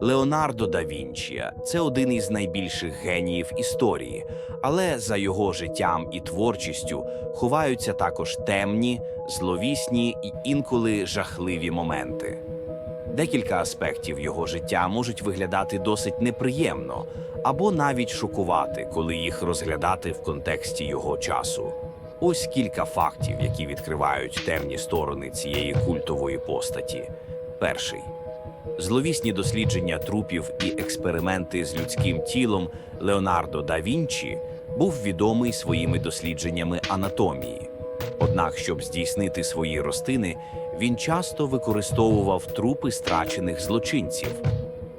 Леонардо да Вінчі це один із найбільших геніїв історії, але за його життям і творчістю ховаються також темні, зловісні і інколи жахливі моменти. Декілька аспектів його життя можуть виглядати досить неприємно або навіть шокувати, коли їх розглядати в контексті його часу. Ось кілька фактів, які відкривають темні сторони цієї культової постаті. Перший зловісні дослідження трупів і експерименти з людським тілом Леонардо да Вінчі був відомий своїми дослідженнями анатомії. Однак, щоб здійснити свої ростини, він часто використовував трупи страчених злочинців.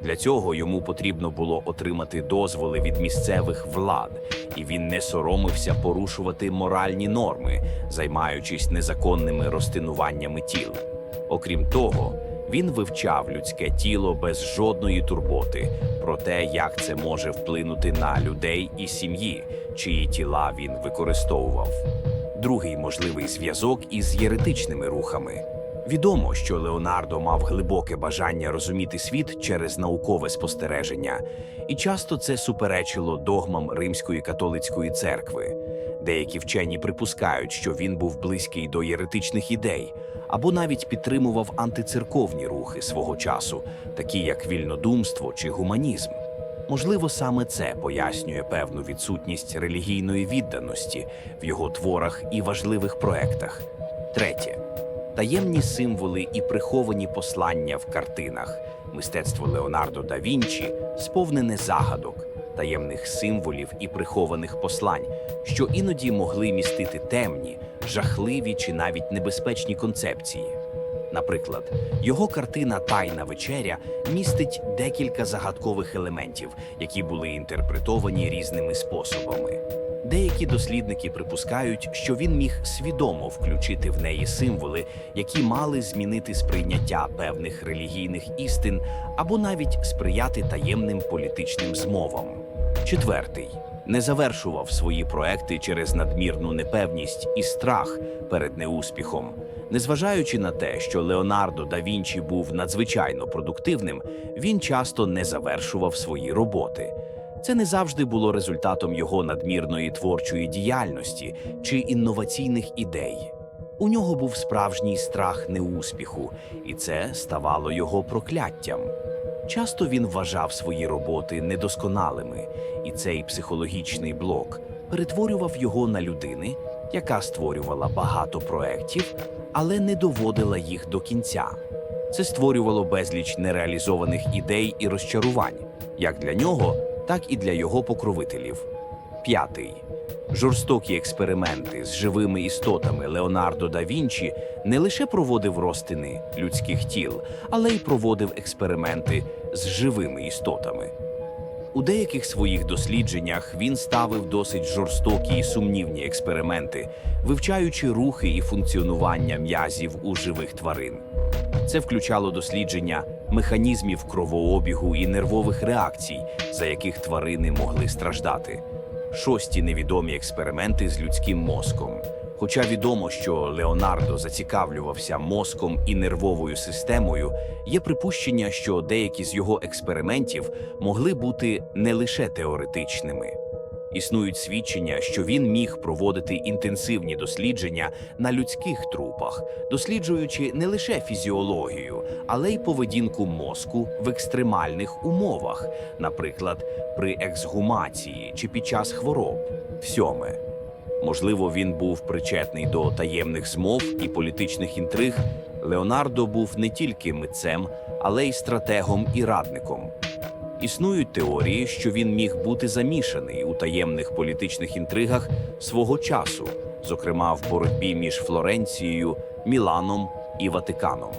Для цього йому потрібно було отримати дозволи від місцевих влад, і він не соромився порушувати моральні норми, займаючись незаконними розтинуваннями тіл. Окрім того, він вивчав людське тіло без жодної турботи про те, як це може вплинути на людей і сім'ї, чиї тіла він використовував. Другий можливий зв'язок із єретичними рухами. Відомо, що Леонардо мав глибоке бажання розуміти світ через наукове спостереження, і часто це суперечило догмам Римської католицької церкви. Деякі вчені припускають, що він був близький до єретичних ідей або навіть підтримував антицерковні рухи свого часу, такі як вільнодумство чи гуманізм. Можливо, саме це пояснює певну відсутність релігійної відданості в його творах і важливих проектах. Третє таємні символи і приховані послання в картинах. Мистецтво Леонардо да Вінчі сповнене загадок, таємних символів і прихованих послань, що іноді могли містити темні, жахливі чи навіть небезпечні концепції. Наприклад, його картина Тайна вечеря містить декілька загадкових елементів, які були інтерпретовані різними способами. Деякі дослідники припускають, що він міг свідомо включити в неї символи, які мали змінити сприйняття певних релігійних істин або навіть сприяти таємним політичним змовам. Четвертий не завершував свої проекти через надмірну непевність і страх перед неуспіхом. Незважаючи на те, що Леонардо да Вінчі був надзвичайно продуктивним, він часто не завершував свої роботи. Це не завжди було результатом його надмірної творчої діяльності чи інноваційних ідей. У нього був справжній страх неуспіху, і це ставало його прокляттям. Часто він вважав свої роботи недосконалими, і цей психологічний блок перетворював його на людини, яка створювала багато проєктів, але не доводила їх до кінця. Це створювало безліч нереалізованих ідей і розчарувань, як для нього, так і для його покровителів. П'ятий жорстокі експерименти з живими істотами Леонардо да Вінчі не лише проводив розтини людських тіл, але й проводив експерименти з живими істотами. У деяких своїх дослідженнях він ставив досить жорстокі і сумнівні експерименти, вивчаючи рухи і функціонування м'язів у живих тварин. Це включало дослідження механізмів кровообігу і нервових реакцій, за яких тварини могли страждати. Шості невідомі експерименти з людським мозком. Хоча відомо, що Леонардо зацікавлювався мозком і нервовою системою, є припущення, що деякі з його експериментів могли бути не лише теоретичними. Існують свідчення, що він міг проводити інтенсивні дослідження на людських трупах, досліджуючи не лише фізіологію, але й поведінку мозку в екстремальних умовах, наприклад, при ексгумації чи під час хвороб. Сьоме. Можливо, він був причетний до таємних змов і політичних інтриг. Леонардо був не тільки митцем, але й стратегом і радником. Існують теорії, що він міг бути замішаний у таємних політичних інтригах свого часу, зокрема в боротьбі між Флоренцією, Міланом і Ватиканом.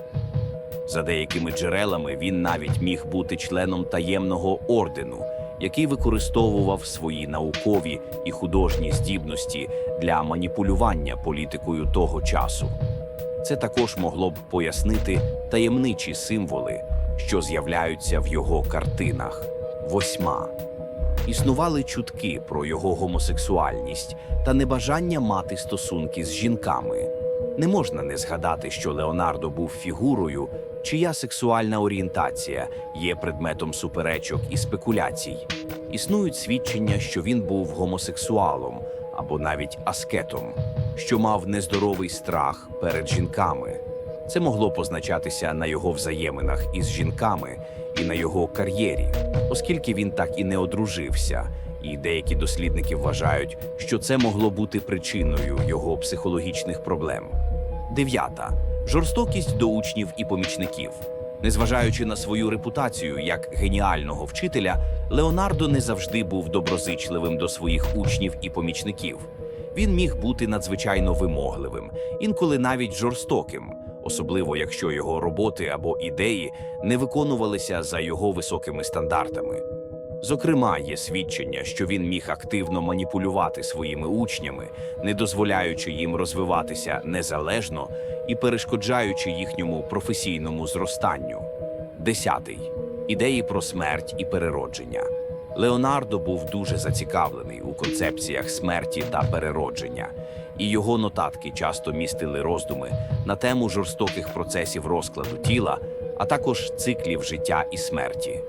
За деякими джерелами він навіть міг бути членом таємного ордену, який використовував свої наукові і художні здібності для маніпулювання політикою того часу. Це також могло б пояснити таємничі символи, що з'являються в його картинах. Восьма. Існували чутки про його гомосексуальність та небажання мати стосунки з жінками. Не можна не згадати, що Леонардо був фігурою, чия сексуальна орієнтація є предметом суперечок і спекуляцій. Існують свідчення, що він був гомосексуалом або навіть аскетом, що мав нездоровий страх перед жінками. Це могло позначатися на його взаєминах із жінками і на його кар'єрі, оскільки він так і не одружився, і деякі дослідники вважають, що це могло бути причиною його психологічних проблем. Дев'ята жорстокість до учнів і помічників. Незважаючи на свою репутацію як геніального вчителя, Леонардо не завжди був доброзичливим до своїх учнів і помічників. Він міг бути надзвичайно вимогливим, інколи навіть жорстоким, особливо якщо його роботи або ідеї не виконувалися за його високими стандартами. Зокрема, є свідчення, що він міг активно маніпулювати своїми учнями, не дозволяючи їм розвиватися незалежно і перешкоджаючи їхньому професійному зростанню. Десятий ідеї про смерть і переродження. Леонардо був дуже зацікавлений у концепціях смерті та переродження, і його нотатки часто містили роздуми на тему жорстоких процесів розкладу тіла, а також циклів життя і смерті.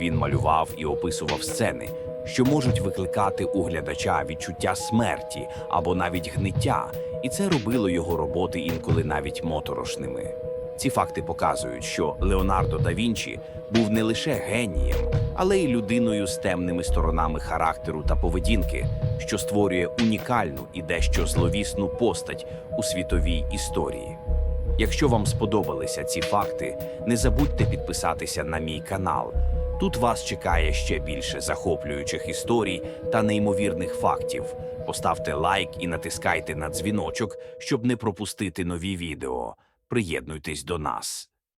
Він малював і описував сцени, що можуть викликати у глядача відчуття смерті або навіть гниття, і це робило його роботи інколи навіть моторошними. Ці факти показують, що Леонардо да Вінчі був не лише генієм, але й людиною з темними сторонами характеру та поведінки, що створює унікальну і дещо зловісну постать у світовій історії. Якщо вам сподобалися ці факти, не забудьте підписатися на мій канал. Тут вас чекає ще більше захоплюючих історій та неймовірних фактів. Поставте лайк і натискайте на дзвіночок, щоб не пропустити нові відео. Приєднуйтесь до нас.